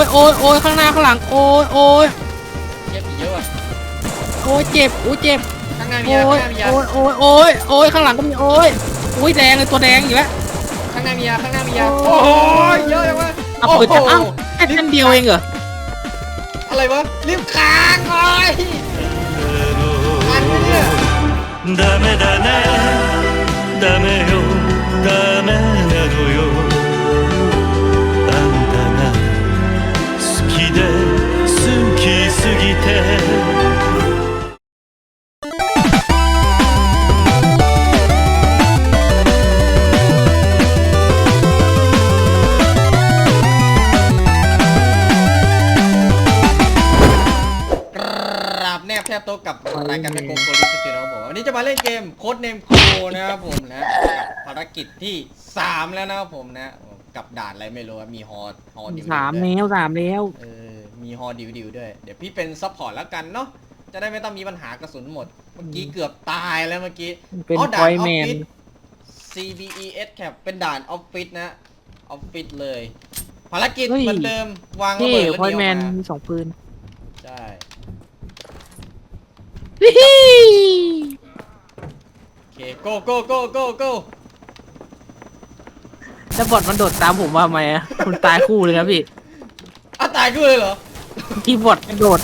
ยโอ้ยโอ้ยข้างหน้าข้างหลังโอ้ยโอ้ย เยอะผีเยอะว่ะ โอ้ยเจ็บโอ้ยเจ็บ ข้างหน้ามี โอ้ ยาย ข้างหน้ามียา โอ้ยโอ้ยโอ้ยโอ้ยข้างหลังก็มีโอ้ยโอ้ยแดงเลยตัวแดงอยู่แล้ว ข้างหน้ามียาข้างหน้ามียา โอ้ โอ้ ย ยเยอะจังวะ เอาปืนจะเอ้าแค่ชั้นเดียวเองเหรอ อะไรวะรีบค้างโอ้ยอันนี้เนี่ย ダメだねダメよダメ รายการแมคโครโคลิสตินะครับผมวันนี้จะมาเล่นเกมโค้ดเนมโคนะครับผมนะกับภารกิจที่ 3 แล้วนะครับผมนะ กับด่านอะไรไม่รู้อะมีฮอฮอดิวสามด้วยแล้วสามแล้วเออมีฮอดิวดิวด้วย เดี๋ยวพี่เป็นซัพพอร์ตแล้วกันเนาะจะได้ไม่ต้องมีปัญหากระสุนหมด เมื่อกี้เกือบตายแล้วเมื่อกี้ เป็นอ๋อพด่าอนยออแมฟนฟิศ CBES Cap เป็นด่านออฟฟิศนะออฟฟิศเลย ภารกิจเฮ้ย เหมือนเดิมวางระนี่เบิดแล้วพอยเดียวแมนมามีสองปืน ใช่ วิฮีโอเค go go go go go แล้วบอดมันโดดตามผมมาทำไมอะคุณตายคู่เลยนะพี่ อะตายกูเลยเหรอ ที่บอดกระโดด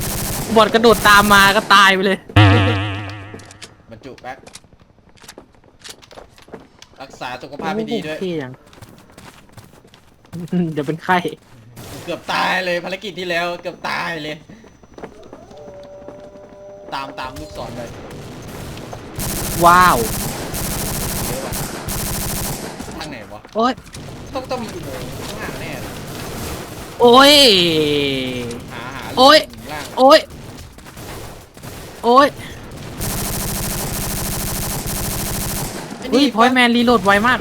บอดกระโดดตามมาก็ตายไปเลย บรรจุแป๊บรักษาสุขภาพให้ดีด้วย โอ้โหเท่ยังเดี๋ยวเป็นไข้ เกือบตายเลยภารกิจที่แล้วเกือบตายเลย ตามตามลูกศรเลยว้าวเยอะว่ะทางไหนวะโอ้ยต้องต้องมีอุโมงค์ข้างล่างแน่เลยโอ้ย หาหาโอ๊ย ข้างล่างโอ้ยโอ้ยไอ้อุ้ยนี่พอยแมนรีโหลดไวมาก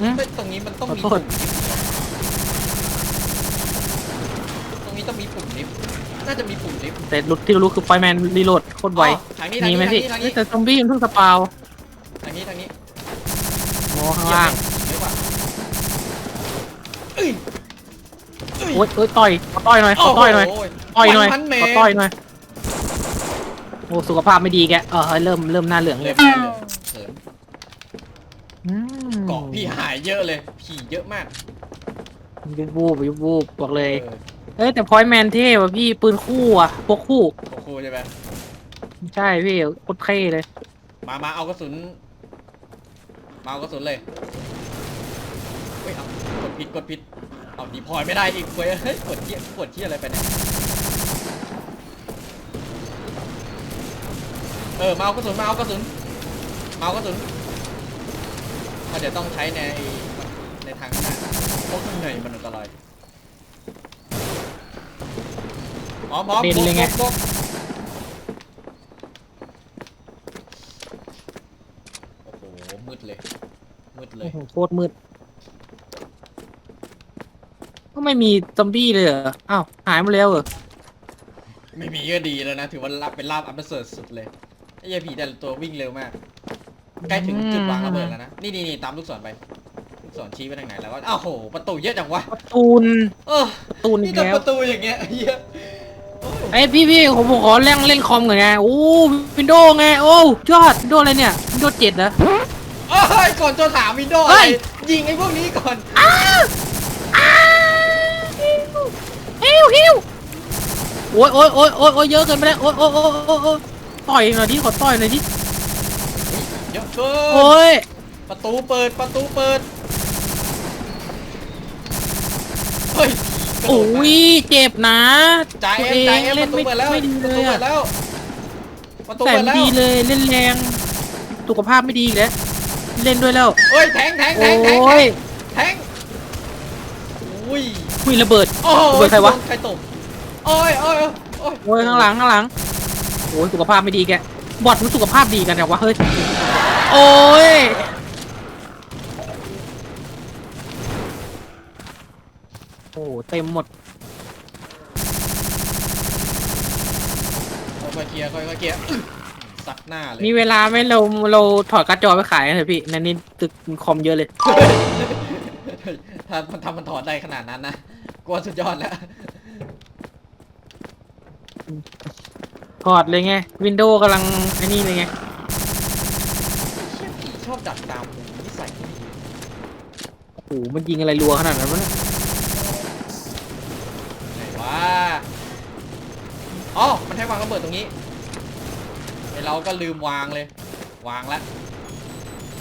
อืมเฮ้ยตรงนี้มันต้องมีขอโทปุ่ษมลิฟต์ตรงนี้ต้องมีปุ่มลิฟต์ น่าจะมีปุ่มลิฟต์แต่รู้ที่รู้คือพอยแมนรีโหลดโคตรไวอ๋อทางนี้ทางมีนี้ไหมทางพี่นี้ทางเฮ้นี้ยแต่ซอมบี้มันเพิ่งสปาวทางนี้ทางนี้โอ้ข้างล่างเยอะกว่าเอ้ยเอ้ยโอ้ยโอ้ยต่อยขอต่อยหน่อยขอต่อยหน่อยโโต่อยหน่อยพันแมขอต่อยหน่อยโอ้สุขภาพไม่ดีแกเออเริ่มเริ่มหน้าเหลืองเลเริ่ยมได้เลยเขินอืมเกาะพี่หายเยอะเลย ผีเยอะมาก ยุบวูบยุบวูบบอกเลยออเอ้ยแต่พอยแมนเท่ว่ะพี่ปืนคู่อะพกคู่ โอ้โหใช่ไหมใช่พี่โคตรเท่เลย มามาเอากระสุน มาเอากระสุนเลยเฮ้ยเอากดผิดกดผิดเอาดีพอยไม่ได้อีกเว้ยเฮ้ยกดเที่ยกดเที่ยอะไรไปเนี่ยเออมาเอากระสุนมาเอากระสุนมาเอากระสุนเพราะเดี๋ยวต้องใช้ในในทางข้างหน้า เพราะข้างในมันอันตรายพร้อมพร้อมเด่นเลยไงบกบกโอ้โห มืดเลย มืดเลโอ้ยโหโคตรมืด ก็ไม่มีซอมบี้เลยเหรอ อ้าว หายหมาแล้วเหรอ ไม่มีก็ดีแล้วนะ ถือว่ารับเป็นลาบอันประเสริฐสุดเลย ไอ้เหี้ยผีแต่ละตัววิ่งเร็วมาก ใกล้ถึงจุดวางระเบิดแล้วนะ นี่นี่นี่ตามลูกศรไปลูก ศรชี้ไปทางไหนแล้วก็อ้าวโหประตูเยอะจังวะประตูนเออประตูนอีนี่กแต่แล้วประตูอย่างเงี้ยเหี้ยโอ้ยไอ้ยพี่พี่ผมขอเล่นเล่นคอมก่อนไงโอ้วินโดว์ไงโอ้ยอดวินโดว์อะไรเนี่ยวินโดว์เจ็ดเหรอ โอ้ยก่อนจะถามวินโดว์เฮ้อะไรยยิงไอ้พวกนี้ก่อนอ้าวอ้าวฮิวฮิวโอ้ยโอ้ยโอ้ยโอ้ยโอ้ยเยอะเกินไปแล้วโอ้ยโอ้ยโอ้ยโอ้ยโอ้ยต่อยหน่อยดิขอต่อยหน่อยดิเยอะเกินโอ้ยประตูเปิดประตูเปิด เฮ้ยกระโดโอ้ดมายเจ็บนะจ่ายตัวเอ็มจ่ายเอ็มปเล่ระนตูไม่เปิดแล้วไม่ดีประเลตูยเปิอะดแล้วประตูแต่เปิดไม่แล้วดีเลยเล่นแรงสุขภาพไม่ดีอีกแล้วเล่นด้วยแล้วเฮ้ยแทงแทงแทโอ้งแทงแทยงแทงอุ้ยคุยระเบิด โอ้ระเบิดใครวะ ใครตกโอ้ยโอ้ยโอ้ยโอ้ยข้างหลังข้างหลังโอ้ยสุขภาพไม่ดีแกบอดมันสุขภาพดีกันแต่วะเฮ้ยโอ้ย เต็มหมดค่อยๆเคลียร์ค่อยๆเคลียร์อื้อซัดหน้าเลยมีเวลาไหมเราเราถอดการ์ดจอไปขายกันเถอะพี่ในนี้ตึกคอมเยอะเลย ถ้ามันทำมันถอดได้ขนาดนั้นนะกลัวสุดยอดแล้วกอดเลยไงวินโดว์กำลังไอ้นี่เลยไงเชี่ยผีชอบดักตามผมนิสัยไม่ดีโอ้โหมันยิงอะไรรัวขนาดนั้นวะเนี่ย ให้วางระเบิดตรงนี้ไอเราก็ลืมวางเลย วางแล้ว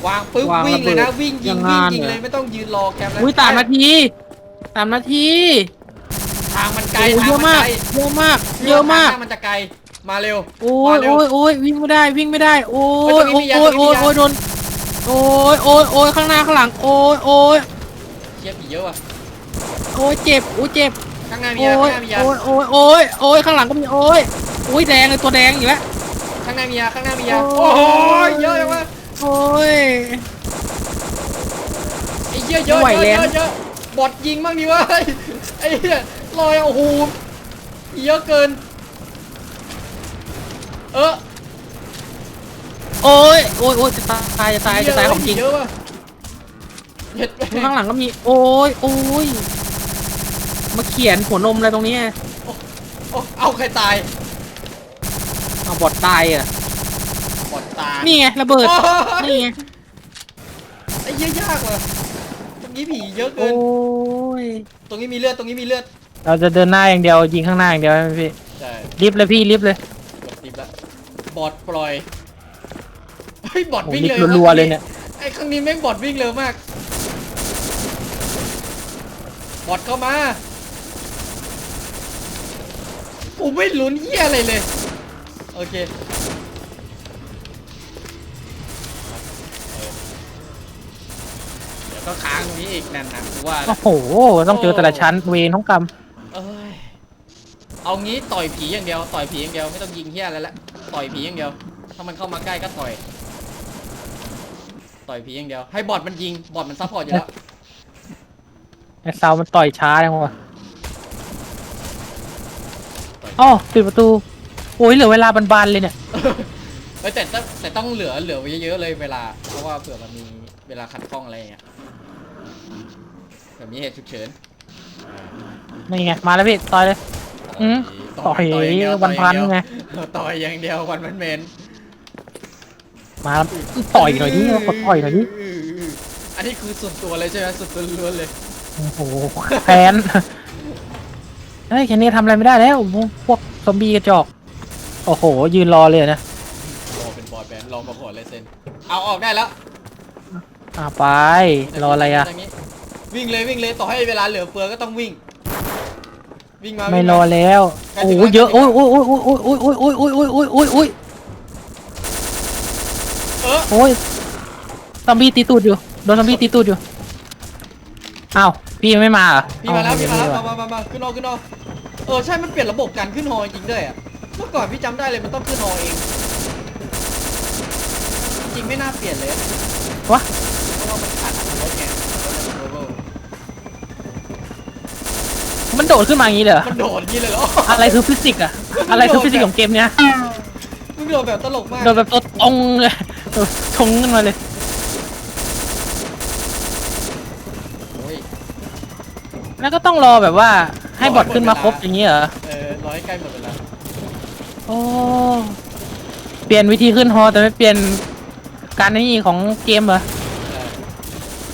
วางปุ๊บวิ่งเลยนะวิ่งยิงวิ่งยิงเลยไม่ต้องยืนรอแคมป์แล้วอุ้ยตามนาทีตามนาทีทางมันไกลโอ้โหทางเยอะมันมากไกลเยอะมาก เยอะมาก ทงหน้มันจะไกลมาเร็วโอ้มายเร็ว โอ้ยโอ้ยวิ่งไม่ได้วิ่งไม่ได้ โอ้เฮ้ยยตรงนี้โอ้ยมียาโอ้ยตรงนี้มียาโอ้ยโดนโอ้ยโอ้ยโอ้ยข้างหน้าข้างหลัง โอ้ยโอ้ยเชี่ยผีเยอะว่ะโอ้ยเจ็บโอ้ยเจ็บข้างหน้ามีโอ้ยายข้างหน้ามียาโอ้ยโอ้ยโอ้ยโอ้ยข้างหลังก็มีโอ้ยโอ้ยแดงเลยตัวแดงอยู่แล้วข้างหน้ามียาข้างหน้ามียาโอ้โอ้ยโหเยอะจังวะโอ้ย ไอ้เหี้ยเยอะไม่ไหวเยอะแล้วเยอะเยอะบอดยิงบ้างดิวะไอ้เหี้ยลอยโอ้โหเยอะเกิน เออโอ้ยโอ้ยโอ้ยจะตายจะตายจะตายของจริงเยอะว่ะเห็ดข้างหลังก็มี โอ้ยโอ้ยมาเขียนหัวนมอะไรตรงนี้ โอ้เอาใครตาย เอาบอดตายอะบอดตายนี่ไงระเบิด โอ้ย นี่ไง ไอ้เหี้ยยากว่ะตรงนี้ผีเยอะเกิโอ้น ย ตรงนี้มีเลือด ตรงนี้มีเลือด เราจะเดินหน้าอย่างเดียวยิงข้างหน้าอย่างเดียวใช่ไหมพี่ใช่รีบเลยพี่รีบเลยกดติบละบอดปล่อย เฮ้ย บอดผมวิ่งรีบเร็วรัวๆเลยเนี่ยไอ้ข้างนี้แม่งบอดวิ่งเร็วมาก บอดเข้ามาผมไม่ลุ้นเหี้ยอะไรเลย โอเคเดี๋ยวก็ค้างตรงนี้อีกนั่นนะกูว่าโอ้โห ต้องเจอแต่ละชั้นเวรท้องกรรมเอ้ยเอางี้ต่อยผีอย่างเดียวต่อยผีอย่างเดียวไม่ต้องยิงเหี้ยอะไรละต่อยผีอย่างเดียว ถ้ามันเข้ามาใกล้ก็ต่อย ต่อยผีอย่างเดียว ให้บอดมันยิงบอดมันซัพพอร์ตอยู่แล้วไอ้เซามันต่อยช้าจังวะอ๋อปิดประตู โอ้ยเหลือเวลาบานๆเลยเนี่ยเฮ้ยแต่ต้องแต่ต้องเหลือเหลือไว้เยอะๆเลยเวลา เพราะว่าเผื่อมันมีเวลาขัดข้องอะไรอย่างเงี้ยแบบมีเหตุฉุกเฉินนี่ไง มาแล้วพี่ต่อยเลย อืมต่อยางเดียววันพันไง ต่อยอย่างเดียววันพันเมนมาแล้วต่อยหน่อยดิกดต่อยหน่อยดิอันนี้คือส่วนตัวเลยใช่ไหมส่วนตัวล้วนๆเลย โอ้โหแฟน เฮ้ยแค่นี้ทำอะไรไม่ได้แล้ว พวกซอมบี้กระจอก โอ้โห ยืนรอเลยนะรอเป็นบอยแบนด์รอประกวดลายเซ็นเอาออกได้แล้วอ่าไป รออะไรอะตงนี้วิ่งเลยวิ่งเลยต่อให้เวลาเหลือเฟือก็ต้องวิ่ง วิ่งมาไม่วิ่งรมาอแล้ว ใกล้โอ้ถึงโหแล้ว เยอะใกล้โอ้ถึยงโอ้ยโอ้ยโอ้ยโอ้ยโอ้ยโอ้ยโอ้ยโอ้ยโอ้ยโอ้ยเออโอ้ยซอมบี้ตีตูดอยู่ โดนซอมบี้ตีตูดอยู่ อ้าว พี่ยังไม่มาเหรอพี่มาแล้วเอ้พี่มาแล้วไมามามามาขึ้นฮอขึ้นฮอเออใช่มันเปลี่ยนระบบการขึ้นฮอจริงด้วยอะ เมื่อก่อนพี่จำได้เลยมันต้องขึ้นฮอเอง จริงไม่น่าเปลี่ยนเลยวะ เพราะว่ามันขาดอัตรถรสไงมันเป็น global มันโดดขึ้นมาอย่างนี้เลยเหรอมันโดดอย่างนี้เลยเหรออะไรคือฟิสิกส์อะอะไรคือฟิสิกส์ของเกมเนี้ยมึงโดดแบบตลกมากโดดแบบตัวตรงเลยโดดชงขึ้นมาเลย โอ้ยแล้วก็ต้องรอแบบว่าให้บอทขึ้นมาครบอย่างนี้เหรอ เออร้อยใกล้หมดเวลา โอ้เปลี่ยนวิธีขึ้นฮอแต่ไม่เปลี่ยนการนี่ของเกมเหรอ เออ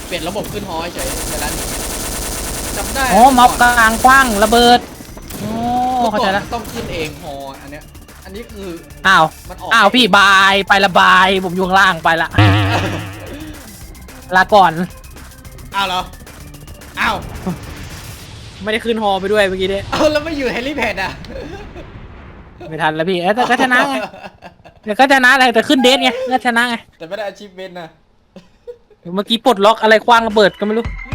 เปลี่ยนระบบขึ้นฮอเฉยเวลาหนีจำได้อ๋อเมาส์กลางกว้างระเบิด โอ้เมื่อเข้าก่ใจอนแล้วมันต้องขึ้นเองฮออันเนี้ย อันนี้คืออ้าว มันออกอ้าวพี่บายไประบาย ผมอยู่ข้างล่างไปละ ลาก่อนอ้าวเหรออ้าวไม่ได้ขึ้นฮอไปด้วยเมื่อกี้เนี่ยเอาแล้วไม่อยู่เฮลิแพดอะ ไม่ทันแล้วพี่เอ๊ะแต่ก็ชนะไงแต่ก็ชนะอะไรแต่ขึ้นเดทไงก็ชนะไงแต่ไม่ได้อาชีพเวนนะ เมื่อกี้ปลดล็อกอะไรคว้างระเบิดก็ไม่รู้นี่